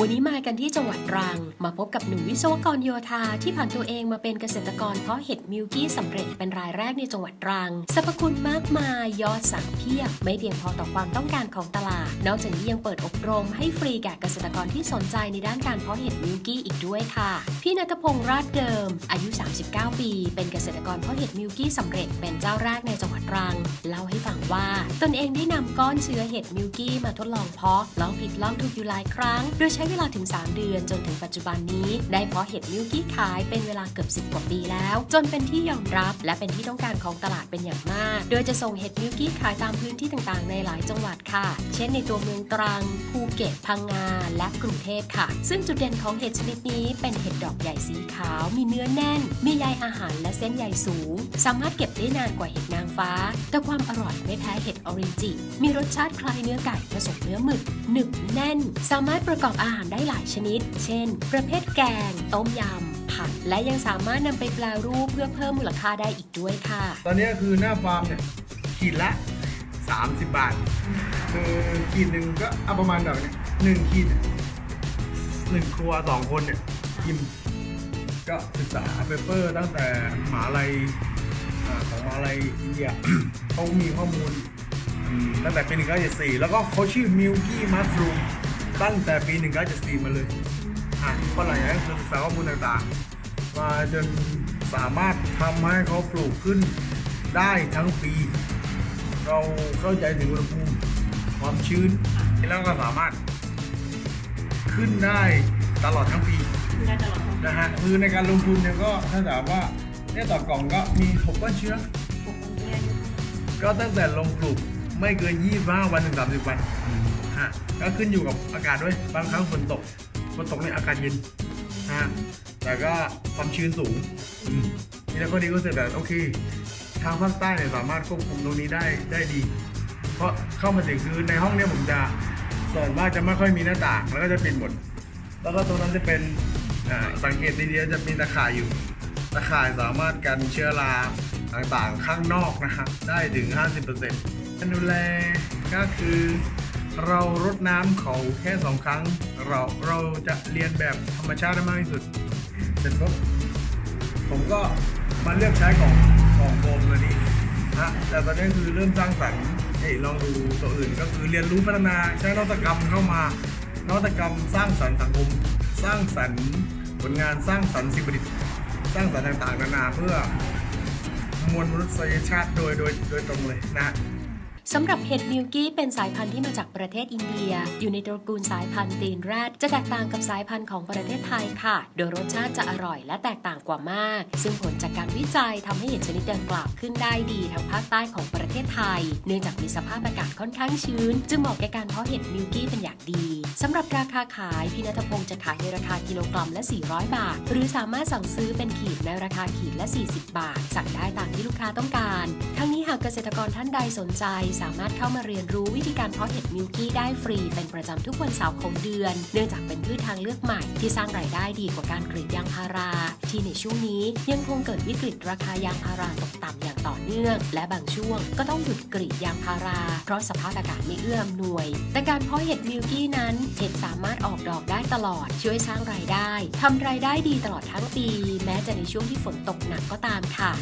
วันนี้มากันที่จังหวัดตรัง มาพบกับหนุ่มวิศวกรโยธาที่ผ่านตัวเองมาเป็นเกษตรกรเพราะเห็ดมิลกี้สำเร็จเป็นรายแรกในจังหวัดตรังสรรพคุณมากมายยอดสั่งเพียบ ไม่เพียงพอต่อความต้องการของตลาด นอกจากนี้ยังเปิดอบรมให้ฟรีแก่เกษตรกรที่สนใจในด้านการเพาะเห็ดมิลกี้อีกด้วยค่ะ พี่นัทพงษ์ราชเดิม อายุ 39 ปี เป็นเกษตรกรเพาะเห็ดมิลกี้สำเร็จเป็นเจ้าแรกในจังหวัดตรังเล่าให้ฟังว่า ตนเองได้นำก้อนเชื้อเห็ดมิลกี้มาทดลองเพาะลองผิดลองถูกอยู่หลายครั้งโดยใช้้เวลาถึง 3 เดือนจนถึงปัจจุบันนี้ ได้เพาะเห็ดมิลกี้ขายเป็นเวลาเกือบ 10 กว่าปีแล้ว จนเป็นที่ยอมรับและเป็นที่ต้องการของตลาดเป็นอย่างมาก โดยจะส่งเห็ดมิลกี้ขายตามพื้นที่ต่างๆ ในหลายจังหวัดค่ะ เช่นในตัวเมืองตรัง ภูเก็ต พังงา และกรุงเทพค่ะ ซึ่งจุดเด่นของเห็ดชนิดนี้เป็นเห็ดดอกใหญ่สีขาว มีเนื้อแน่น มีใยอาหารและเส้นใยสูง สามารถเก็บได้นานกว่าเห็ดนางฟ้า แต่ความอร่อยไม่แพ้เห็ดออริจิ มีรสชาติคล้ายเนื้อไก่ผสมเนื้อหมึก หนึบแน่น สามารถประกอบอาหารได้หลายชนิด เช่น ประเภทแกง ต้มยำ ผัด และยังสามารถนำไปแปลรูปเพื่อเพิ่มมูลค่าได้อีกด้วยค่ะ ตอนนี้คือหน้าฟาร์มเนี่ยขีดละ 30 บาท คือขีดหนึ่งก็เอาประมาณแบบเนี้ยหนึ่งขีดเนี่ยหนึ่งครัวสองคนเนี่ยกินก็ศึกษาเปเปอร์ตั้งแต่หมหาลัยอ่าของมหาลัยอินเดีย เขามีข้อมูลอืมตั้งแต่ปี1974แล้วก็เขาชื่อ Milky Mushroom ตั้งแต่ปี 1974 มาเลยอะก็หลังจากนั้นคือศึกษาข้อมูลต่างๆ มาจนสามารถทำให้เขาปลูกขึ้นได้ทั้งปี เราเข้าใจถึงอุณหภูมิความชื้น แล้วก็สามารถขึ้นได้ตลอดทั้งปีนะฮะคือในการลงทุนเนี่ยก็ถ้าถามว่าเนี่ยต่อกล่องก็มี6ก้อนเชื้อ ก็ตั้งแต่ลงปลูกไม่เกิน 25 วันถึง 30 วัน ฮะก็ขึ้นอยู่กับอากาศด้วยบางครั้งฝนตกฝนตกในยอากาศเย็นฮะแต่ก็ความชื้นสูงนี่แล้วก็ดีก็เสร็จแต่โอเค ทางภาคใต้เนี่ยสามารถควบคุมตรงนี้ได้ได้ดี เพราะเข้ามาถึงคือในห้องเนี่ยผมจะส่วนมากจะไม่ค่อยมีหน้าต่างแล้วก็จะปิดหมด แล้วก็ตรงนั้นจะเป็นสังเกตดีๆจะมีตะข่ายอยู่ ตะข่ายสามารถกันเชื้อราต่างๆข้างนอกนะครับได้ถึง 50%การดูแลก็คือ เรารดน้ำเขาแค่สองครั้ง เราเราจะเรียนแบบธรรมชาติได้มากที่สุดเสร็จปุ๊บผมก็มาเลือกใช้ของของโฟมตัวนี้นะแต่ตอนนี้คือเริ่มสร้างสรรค์เฮ้ยลองดูตัวอื่นก็คือเรียนรู้พัฒนาใช้นวัตกรรมเข้ามานวัตกรรมสร้างสรรค์สังคม สร้างสรรค์ผลงานสร้างสรรค์สิ่งประดิษฐ์สร้างสรรค์ต่างๆนานาเพื่อมวลมนุษยชาติโดยโดยโดยตรงเลยนะ สำหรับเห็ดมิลกี้เป็นสายพันธุ์ที่มาจากประเทศอินเดีย อยู่ในตระกูลสายพันธุ์ตีนแรดจะแตกต่างกับสายพันธุ์ของประเทศไทยค่ะ โดยรสชาติจะอร่อยและแตกต่างกว่ามาก ซึ่งผลจากการวิจัยทำให้เห็ดชนิดดังกล่าวขึ้นได้ดีทางภาคใต้ของประเทศไทย เนื่องจากมีสภาพอากาศค่อนข้างชื้น จึงเหมาะแก่การเพาะเห็ดมิลกี้เป็นอย่างดีสำหรับราคาขายพี่นัทพงศ์จะขายในราคากิโลกรัมละ 400 บาท หรือสามารถสั่งซื้อเป็นขีดในราคาขีดละ 40 บาท สั่งได้ตามที่ลูกค้าต้องการ ทั้งนี้หากเกษตรกรท่านใดสนใจสามารถเข้ามาเรียนรู้วิธีการเพาะเห็ดมิลกี้ได้ฟรี เป็นประจำทุกวันเสาร์ของเดือน เนื่องจากเป็นพืชทางเลือกใหม่ที่สร้างรายได้ดีกว่าการกรีดยางพารา ที่ในช่วงนี้ยังคงเกิดวิกฤตราคายางพาราตกต่ำอย่างต่อเนื่อง และบางช่วงก็ต้องหยุดกรีดยางพารา เพราะสภาพอากาศไม่เอื้ออำนวย แต่การเพาะเห็ดมิลกี้นั้น เห็ดสามารถออกดอกได้ตลอด ช่วยสร้างรายได้ทำรายได้ดีตลอดทั้งปี แม้จะในช่วงที่ฝนตกหนักก็ตามค่ะ